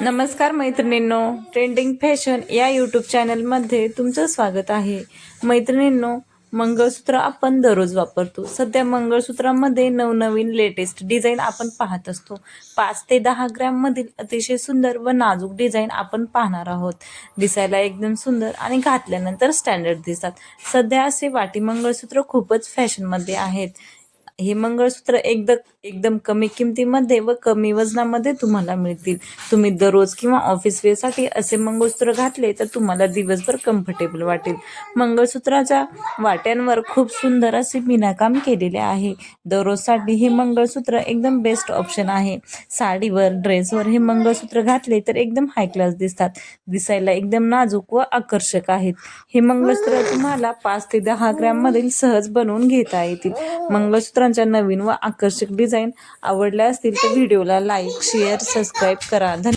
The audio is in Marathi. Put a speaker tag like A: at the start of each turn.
A: नमस्कार मैत्रिणींनो ट्रेंडिंग फॅशन या यूट्यूब चॅनलमध्ये तुमचं स्वागत आहे. मैत्रिणींनो मंगळसूत्र आपण दररोज वापरतो. सध्या मंगळसूत्रामध्ये नवनवीन लेटेस्ट डिझाईन आपण पाहत असतो. पाच ते दहा ग्रॅममधील अतिशय सुंदर व नाजूक डिझाईन आपण पाहणार आहोत. दिसायला एकदम सुंदर आणि घातल्यानंतर स्टँडर्ड दिसतात. सध्या असे वाटी मंगळसूत्र खूपच फॅशनमध्ये आहेत. हे मंगळसूत्र एकदम एकदम कमी किमतीमध्ये व कमी वजनामध्ये तुम्हाला मिळतील. तुम्ही दररोज किंवा ऑफिस वेसाठी असे मंगळसूत्र घातले तर तुम्हाला दिवसभर कम्फर्टेबल वाटेल. मंगळसूत्राच्या वाट्यांवर खूप सुंदर असे विनाकाम केलेले आहे. दररोजसाठी हे मंगळसूत्र एकदम बेस्ट ऑप्शन आहे. साडीवर ड्रेसवर हे मंगळसूत्र घातले तर एकदम हाय क्लास दिसतात. दिसायला एकदम नाजूक व आकर्षक आहेत. हे मंगळसूत्र तुम्हाला पाच ते दहा ग्रॅममधील सहज बनवून घेता येतील. मंगळसूत्र मंगळसूत्रांच्या नवीन व आकर्षक डिझाईन आवडल्या असतील तर व्हिडिओला लाईक शेअर सबस्क्राईब करा. धन्यवाद.